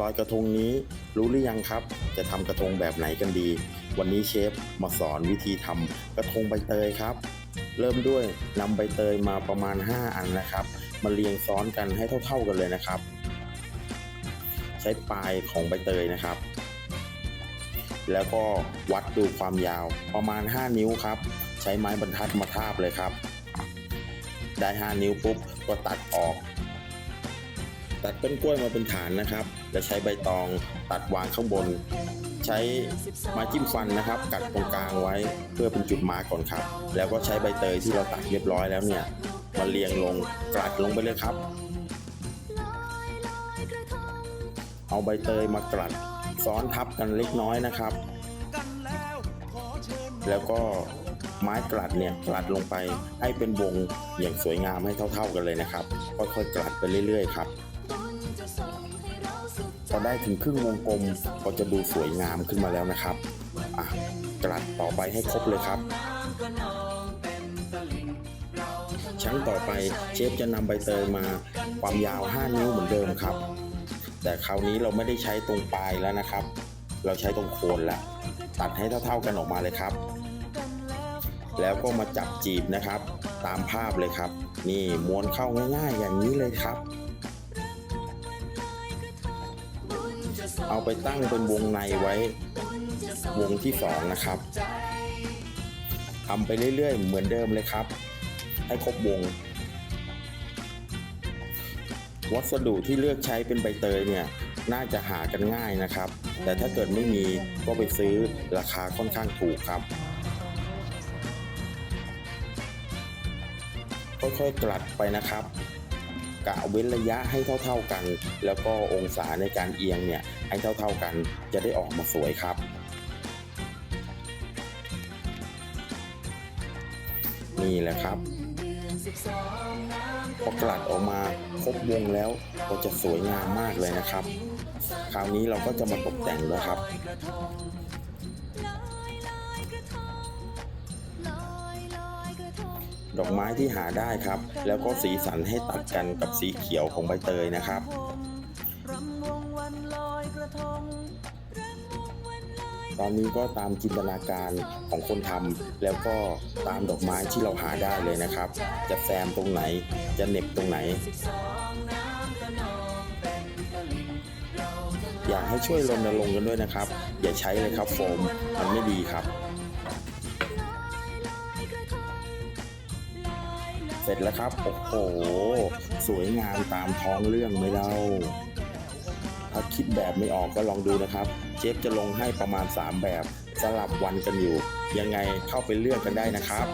ลอยกระทงนี้รู้หรือยังครับ จะทำกระทงแบบไหนกันดี วันนี้เชฟมาสอนวิธีทำกระทงใบเตยครับ เริ่มด้วยนำใบเตยมาประมาณ 5 อันนะครับ มาเรียงซ้อนกันให้เท่า ๆกันเลยนะครับ ใช้ปลายของใบเตยนะครับ แล้วก็วัดดูความยาวประมาณ 5 นิ้วครับ ใช้ไม้บรรทัดมาทาบเลยครับ ได้ 5 นิ้วปุ๊บก็ตัดออก ตัดต้นกล้วยมาเป็นฐานนะครับ แล้วใช้ใบตองตัดวางข้างบน ใช้ไม้จิ้มฟันนะครับ กัดตรงกลางไว้เพื่อเป็นจุดมาร์กก่อนครับ แล้วก็ใช้ใบเตยที่เราตัดเรียบร้อยแล้วเนี่ยมาเรียงลงกลัดลงไปเลยครับ เอาใบเตยมากลัดซ้อนทับกันเล็กน้อยนะครับ แล้วก็ไม้กลัดเนี่ยกลัดลงไปให้เป็นวงอย่างสวยงามให้เท่า ๆกันเลยนะครับ ค่อยๆกลัดไปเรื่อย ๆ ครับ พอได้ถึงครึ่งวงกลมก็จะดูสวยงามขึ้นมาแล้วนะครับอะกลัดต่อไปให้ครบเลยครับชั้นต่อไปเชฟจะนำใบเตยมาความยาว 5 นิ้วเหมือนเดิมครับ แต่คราวนี้เราไม่ได้ใช้ตรงปลายแล้วนะครับ เราใช้ตรงโคนแล้วตัดให้เท่าๆกันออกมาเลยครับ แล้วก็มาจับจีบนะครับ ตามภาพเลยครับ นี่ม้วนเข้าง่ายๆอย่างนี้เลยครับ เอาไปตั้งเป็นวงในไว้ วงที่สองนะครับทำไปเรื่อยๆ เหมือนเดิมเลยครับ ให้ครบวง วัสดุที่เลือกใช้เป็นใบเตยเนี่ยน่าจะหากันง่ายนะครับ แต่ถ้าเกิดไม่มีก็ไปซื้อราคาค่อนข้างถูกครับค่อยๆกลัดไปนะครับ กะเว้นระยะให้เท่า ๆกัน แล้วก็องศาในการเอียงเนี่ยให้เท่า ๆกันจะได้ออกมาสวยครับนี่แหละครับพอกลัดออกมาครบวงแล้วก็จะสวยงามมากเลยนะครับ คราวนี้เราก็จะมาตกแต่งแล้วครับ ดอกไม้ที่หาได้ครับ แล้วก็สีสันให้ตัดกันกับสีเขียวของใบเตยนะครับตอนนี้ก็ตามจินตนาการของคนทำแล้วก็ตามดอกไม้ที่เราหาได้เลยนะครับ จะแซมตรงไหนจะเน็บตรงไหน อยากให้ช่วยรณรงค์กันด้วยนะครับ อย่าใช้เลยครับโฟมมันไม่ดีครับ ร็จแล้วครับ โอ้โห สวยงามตามท้องเรื่องไหมเล่า ถ้าคิดแบบไม่ออกก็ลองดูนะครับเจฟจะลงให้ประมาณ 3 แบบสลับวันกันอยู่ ยังไงเข้าไปเลือกกันได้นะครับ